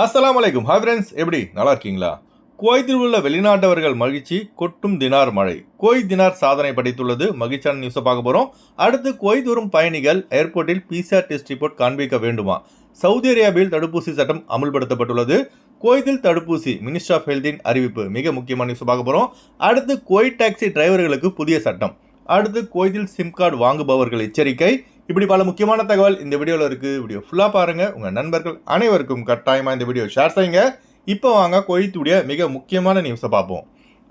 அஸ்லாம் வலைக்கும் hi friends எப்படி? நல்லா இருக்கீங்களா குவைத்தில் உள்ள வெளிநாட்டவர்கள் மகிழ்ச்சி கொட்டும் தினார் மழை. கோய் தினார் சாதனை படைத்துள்ளது. மகிழ்ச்சியான நியூஸை பார்க்க போகிறோம் அடுத்து குவைத் வரும் பயணிகள் ஏர்போர்ட்டில் பிசிஆர் டெஸ்ட் ரிப்போர்ட் காண்பிக்க வேண்டுமா? சவுதி அரேபியாவில் தடுப்பூசி சட்டம் அமுல்படுத்தப்பட்டுள்ளது. கோய்தில் தடுப்பூசி மினிஸ்டர் ஆஃப் ஹெல்த்தின் அறிவிப்பு. மிக முக்கியமான நியூஸ் பார்க்க போகிறோம் அடுத்து கோய் டாக்ஸி டிரைவர்களுக்கு புதிய சட்டம். அடுத்து கோய்தில் சிம் கார்டு வாங்குபவர்கள் எச்சரிக்கை. இப்படி பல முக்கியமான தகவல் இந்த வீடியோவில் இருக்குது வீடியோ ஃபுல்லாக பாருங்கள் உங்கள் நண்பர்கள் அனைவருக்கும் கட்டாயமாக இந்த வீடியோ ஷேர் செய்யுங்க. இப்போ வாங்க கொய்த்துடைய மிக முக்கியமான நியூஸை பார்ப்போம்.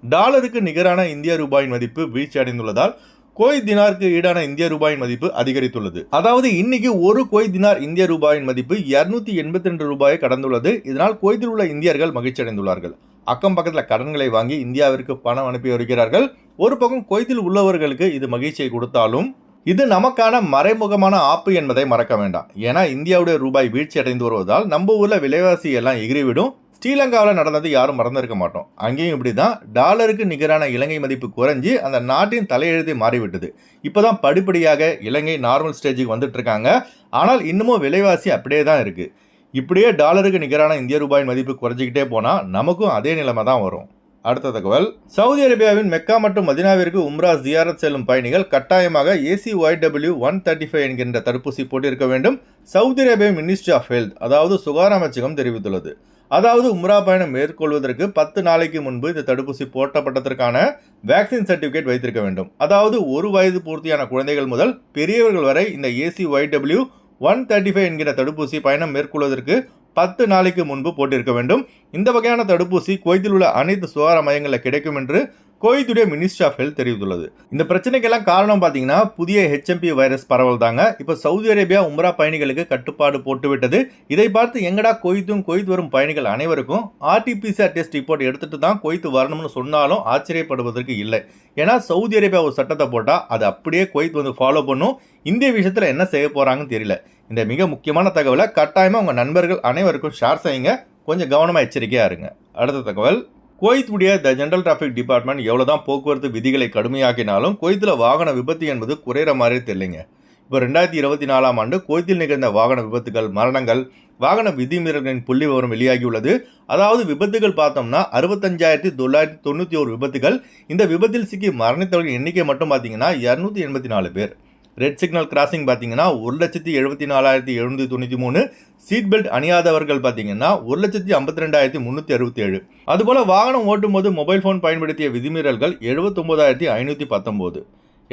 டாலருக்கு நிகரான இந்திய ரூபாயின் மதிப்பு வீழ்ச்சி அடைந்துள்ளதால் கோய் தினாருக்கு ஈடான இந்திய ரூபாயின் மதிப்பு அதிகரித்துள்ளது. அதாவது இன்னைக்கு ஒரு கோய் தினார் இந்திய ரூபாயின் மதிப்பு இருநூத்தி எண்பத்தி ரெண்டு ரூபாயை கடந்துள்ளது. இதனால் கோயத்தில் உள்ள இந்தியர்கள் மகிழ்ச்சி அடைந்துள்ளார்கள். அக்கம் பக்கத்தில் கடன்களை வாங்கி இந்தியாவிற்கு பணம் அனுப்பி வருகிறார்கள். ஒரு பக்கம் கோயத்தில் உள்ளவர்களுக்கு இது மகிழ்ச்சியை கொடுத்தாலும் இது நமக்கான மறைமுகமான ஆப்பு என்பதை மறக்க வேண்டாம். ஏன்னா இந்தியாவுடைய ரூபாய் வீழ்ச்சி அடைந்து வருவதால் நம்ம ஊரில் விலைவாசி எல்லாம் எகிரிவிடும். ஸ்ரீலங்காவில் நடந்தது யாரும் மறந்திருக்க மாட்டோம். அங்கேயும் இப்படி தான் டாலருக்கு நிகரான இலங்கை மதிப்பு குறைஞ்சி அந்த நாட்டின் தலையெழுத்தை மாறிவிட்டது. இப்போ தான் படிப்படியாக இலங்கை நார்மல் ஸ்டேஜுக்கு வந்துட்டு இருக்காங்க ஆனால் இன்னமும் விலைவாசி அப்படியே தான் இருக்குது இப்படியே டாலருக்கு நிகரான இந்திய ரூபாயின் மதிப்பு குறைஞ்சிக்கிட்டே போனால் நமக்கும் அதே நிலைமை தான் வரும். அடுத்த தகவல். சவுதி அரேபியாவின் மெக்கா மற்றும் மதினாவிற்கு உம்ரா ஜியாரத் செல்லும் பயணிகள் கட்டாயமாக A C Y W one thirty five என்கின்ற தடுப்பூசி போட்டிருக்க வேண்டும். Saudi Arabia ministry of health அதாவது சுகாதார அமைச்சகம் தெரிவித்துள்ளது. அதாவது உம்ரா பயணம் மேற்கொள்வதற்கு பத்து நாளைக்கு முன்பு இந்த தடுப்பூசி போட்டப்பட்டதற்கான வேக்சின் சர்டிஃபிகேட் வைத்திருக்க வேண்டும். அதாவது ஒரு வயது பூர்த்தியான குழந்தைகள் முதல் பெரியவர்கள் வரை இந்த A C Y W one thirty five என்கிற தடுப்பூசி பயணம் மேற்கொள்வதற்கு பத்து நாளைக்கு முன்பு போட்டிருக்க வேண்டும். இந்த வகையான தடுப்பூசி குவைத்தில் உள்ள அனைத்து சுகாதார மையங்களில் கிடைக்கும் என்று கோயித்துடைய மினிஸ்ட்ரி ஆஃப் ஹெல்த் தெரிவித்துள்ளது. இந்த பிரச்சனைக்கெல்லாம் காரணம் பார்த்தீங்கன்னா புதிய ஹெச்எம்பி வைரஸ் பரவல் தாங்க இப்போ சவுதி அரேபியா உம்ரா பயணிகளுக்கு கட்டுப்பாடு போட்டுவிட்டது. இதை பார்த்து எங்கடா கொய்த்தும் கொய்த் வரும் பயணிகள் அனைவருக்கும் ஆர்டிபிசிஆர் டெஸ்ட் ரிப்போர்ட் எடுத்துட்டு தான் கொய்த்து வரணும்னு சொன்னாலும் ஆச்சரியப்படுவதற்கு இல்லை. ஏன்னா சவுதி அரேபியா ஒரு சட்டத்தை போட்டால் அது அப்படியே கொய்த் வந்து ஃபாலோ பண்ணும். இந்திய விஷயத்தில் என்ன செய்ய போகிறாங்கன்னு தெரியல. இந்த மிக முக்கியமான தகவலை கட்டாயமாக உங்கள் நண்பர்கள் அனைவருக்கும் ஷேர் செய்யுங்க. கொஞ்சம் கவனமாக எச்சரிக்கையாக இருங்க. அடுத்த தகவல். Kuwait the general traffic department எவ்வளோதான் போக்குவரத்து விதிகளை கடுமையாக்கினாலும் குவைத்தில் வாகன விபத்து என்பது குறையிற மாதிரி தெரியலைங்க. இப்போ ரெண்டாயிரத்தி இருபத்தி நாலாம் ஆண்டு குவைத்தில் நிகழ்ந்த வாகன விபத்துகள் மரணங்கள் வாகன விதிமீறல்களின் புள்ளி விவரம் வெளியாகியுள்ளது. அதாவது விபத்துகள் பார்த்தோம்னா அறுபத்தஞ்சாயிரத்தி தொள்ளாயிரத்தி தொண்ணூற்றி ஒரு விபத்துகள். இந்த விபத்தில் சிக்கி மரணித்தவர்களின் எண்ணிக்கை மட்டும் பார்த்தீங்கன்னா இரநூத்தி எண்பத்தி நாலு பேர். ரெட் சிக்னல் கிராசிங் பார்த்தீங்கன்னா ஒரு லட்சத்தி எழுபத்தி நாலாயிரத்தி எழுநூற்றி தொண்ணூற்றி மூணு சீட் பெல்ட் அணியாதவர்கள் பார்த்தீங்கன்னா ஒரு லட்சத்தி ஐம்பத்தி ரெண்டாயிரத்தி முந்நூற்றி அறுபத்தி ஏழு அதுபோல் வாகனம் ஓட்டும் போது மொபைல் ஃபோன் பயன்படுத்திய விதிமீறல்கள் எழுபத்தொம்போதாயிரத்தி ஐநூற்றி பத்தொம்போது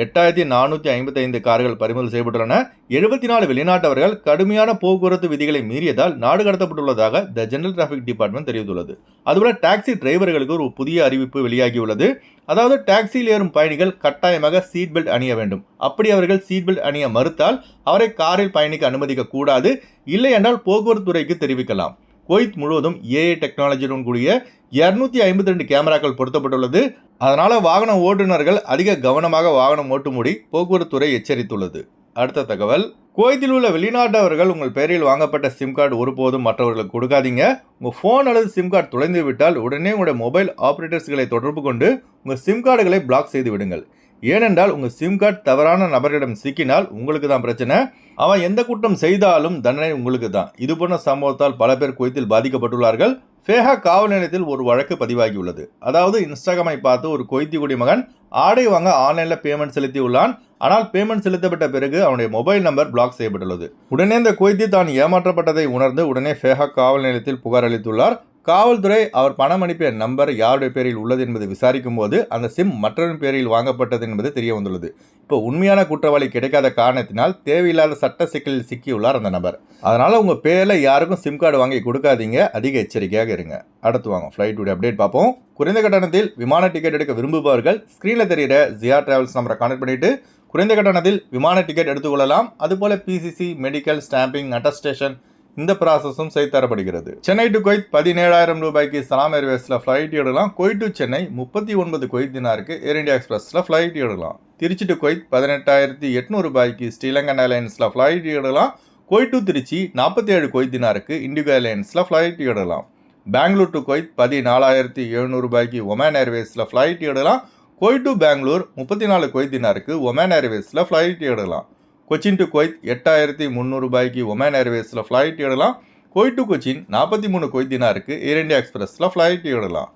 எட்டாயிரத்தி நானூற்றி ஐம்பத்தைந்து கார்கள் பறிமுதல் செய்யப்பட்டுள்ளன. எழுபத்தி நாலு வெளிநாட்டவர்கள் கடுமையான போக்குவரத்து விதிகளை மீறியதால் நாடு கடத்தப்பட்டுள்ளதாக த ஜெனரல் டிராஃபிக் டிபார்ட்மெண்ட் தெரிவித்துள்ளது. அதுபோல டாக்ஸி டிரைவர்களுக்கு ஒரு புதிய அறிவிப்பு வெளியாகியுள்ளது. அதாவது டாக்ஸியில் ஏறும் பயணிகள் கட்டாயமாக சீட் பெல்ட் அணிய வேண்டும். அப்படி அவர்கள் சீட் பெல்ட் அணிய மறுத்தால் அவரை காரில் பயணிக்க அனுமதிக்க கூடாது. இல்லை என்றால் போக்குவரத்து துறைக்கு தெரிவிக்கலாம். குவைத் முழுவதும் ஏஐ டெக்னாலஜியுடன் கூடிய இரநூத்தி ஐம்பத்தி ரெண்டு கேமராக்கள் பொருத்தப்பட்டுள்ளது. அதனால் வாகன ஓட்டுநர்கள் அதிக கவனமாக வாகனம் ஓட்டும்படி போக்குவரத்து துறை எச்சரித்துள்ளது. அடுத்த தகவல். குவைத்தில் உள்ள வெளிநாட்டவர்கள் உங்கள் பெயரில் வாங்கப்பட்ட சிம் கார்டு ஒருபோதும் மற்றவர்களுக்கு கொடுக்காதீங்க. உங்கள் ஃபோன் அல்லது சிம் கார்டு தொலைந்து விட்டால் உடனே உங்களுடைய மொபைல் ஆப்ரேட்டர்ஸ்களை தொடர்பு கொண்டு உங்கள் சிம் கார்டுகளை பிளாக் செய்து விடுங்கள். ஏனென்றால் உங்கள் சிம் கார்டு தவறான நபர்களிடம் சிக்கினால் உங்களுக்கு தான் பிரச்சனை. அவன் எந்த குற்றம் செய்தாலும் தண்டனை உங்களுக்கு தான் இது போன்ற சம்பவத்தால் பல பேர் குவைத்தில் பாதிக்கப்பட்டுள்ளார்கள். ஃபேஹா காவல் நிலையத்தில் ஒரு வழக்கு பதிவாகியுள்ளது. அதாவது இன்ஸ்டாகிராமை பார்த்து ஒரு கொய்த்தி குடிமகன் ஆடை வாங்க ஆன்லைனில் பேமெண்ட் செலுத்தியுள்ளான். ஆனால் பேமெண்ட் செலுத்தப்பட்ட பிறகு அவனுடைய மொபைல் நம்பர் பிளாக் செய்யப்பட்டுள்ளது. உடனே இந்த கொய்த்தி தான் ஏமாற்றப்பட்டதை உணர்ந்து உடனே ஃபேஹா காவல் நிலையத்தில் புகார் அளித்துள்ளார். காவல்துறை அவர் பணம் அனுப்பிய நம்பர் யாருடைய பேரில் உள்ளது என்பதை விசாரிக்கும் போது அந்த சிம் மற்றவரின் பேரில் வாங்கப்பட்டது என்பது தெரிய வந்துள்ளது. இப்போ உண்மையான குற்றவாளி கிடைக்காத காரணத்தினால் தேவையில்லாத சட்ட சிக்கலில் சிக்கியுள்ளார் அந்த நபர். அதனால் உங்கள் பேரில் யாருக்கும் சிம் கார்டு வாங்கி கொடுக்காதீங்க. அதிக எச்சரிக்கையாக இருங்க. அடுத்து வாங்க. ஃப்ளைட்டுடைய அப்டேட் பார்ப்போம். குறைந்த கட்டணத்தில் விமான டிக்கெட் எடுக்க விரும்புபவர்கள் ஸ்க்ரீனில் தெரிகிற ஜியா டிராவல்ஸ் நம்பரை கான்டக்ட் பண்ணிவிட்டு குறைந்த கட்டணத்தில் விமான டிக்கெட் எடுத்துக்கொள்ளலாம் அதுபோல் பிசிசி மெடிக்கல் ஸ்டாம்பிங் அட்டஸ்டேஷன் இந்த ப்ராசஸும் செய்து தரப்படுகிறது சென்னை டு கொய்த் பதினேழாயிரம் ரூபாய்க்கு சலாம் ஏர்வேஸில் ஃப்ளைட் எடுக்கலாம். கொய்த் டு சென்னை முப்பத்தி ஒன்பது கொய்த் தினாருக்கு ஏர் இண்டியா எக்ஸ்பிரஸில் ஃப்ளைட் எடுக்கலாம். திருச்சி டு கொய்த் பதினெட்டாயிரத்தி எட்நூறு ரூபாய்க்கு ஸ்ரீலங்கன் ஏர்லைன்ஸில் ஃப்ளைட் எடுக்கலாம். கொய்த் டு திருச்சி நாற்பத்தி ஏழு கொய்த் தினாருக்கு இண்டிகோ ஏர்லைன்ஸில் ஃப்ளைட் எடுக்கலாம். பெங்களூர் டு கொய்த் பதினாலாயிரத்தி எழுநூறு ரூபாய்க்கு ஒமேன் ஏர்வேஸில் ஃப்ளைட் எடுக்கலாம். கொய்த் டு பெங்களூர் முப்பத்தி நாலு கொய்த் தினாருக்கு ஒமேன் ஏர்வேஸில் ஃப்ளைட் எடுக்கலாம். கொச்சின் டு குவைத் எட்டாயிரத்தி முந்நூறு ரூபாய்க்கு ஒமேன் ஏர்வேஸில் ஃப்ளைட் இடலாம் குவைத் டு கொச்சின் நாற்பத்தி மூணு கொய்த் தினாருக்கு ஏர் இந்தியா எக்ஸ்பிரஸில் ஃப்ளைட் எடுக்கலாம்.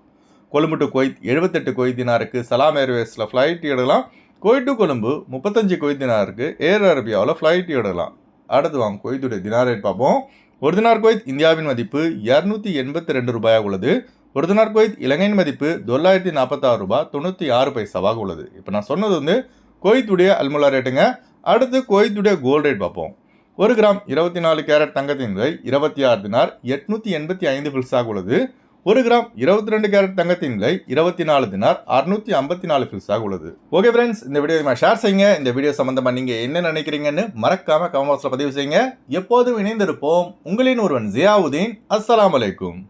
கொழும்பு டு குவைத் எழுபத்தெட்டு கொய்த் தினாருக்கு சலாம் ஏர்வேஸில் ஃப்ளைட் இடலாம் குவைத் டு கொழும்பு முப்பத்தஞ்சு கொய்த் தினாருக்கு ஏர் அரேபியாவில் ஃப்ளைட் எடுக்கலாம். அடுத்து வாங்க கொய்த்துடைய தினார் ரேட் பார்ப்போம். ஒரு தினார் கொய்த் இந்தியாவின் மதிப்பு இரநூத்தி எண்பத்தி ரெண்டு ரூபாயாக உள்ளது. ஒரு தினார் கொய்த் இலங்கையின் மதிப்பு தொள்ளாயிரத்தி நாற்பத்தாறு ரூபாய் தொண்ணூற்றி ஆறு பைசாவாக உள்ளது. இப்போ நான் சொன்னது வந்து கொய்த்துடைய அல்முலா ரேட்டுங்க அடுத்து குவைத்துடைய கோல்ட் ரேட் பார்ப்போம். ஒரு கிராம் இருபத்தி நாலு கேரட் தங்கத்தின் விலை இருபத்தி ஆறு தினார் எட்நூற்றி எண்பத்தி ஐந்து பில்ஸாக உள்ளது. ஒரு கிராம் இருபத்தி ரெண்டு கேரட் தங்கத்தின் விலை இருபத்தி நாலு தினார் அறுநூற்றி ஐம்பத்தி நாலு பில்ஸாக உள்ளது. ஓகே ஃப்ரெண்ட்ஸ் இந்த வீடியோ ஷேர் செய்யுங்க. இந்த வீடியோ சம்மந்தமாக நீங்கள் என்ன நினைக்கிறீங்கன்னு மறக்காமல் கமெண்ட் பாக்ஸ்ல பதிவு செய்யுங்க. எப்போதும் இணைந்திருப்போம். உங்களின் ஒருவன் ஜியாவுதீன். அஸ்லாம் வலைக்கும்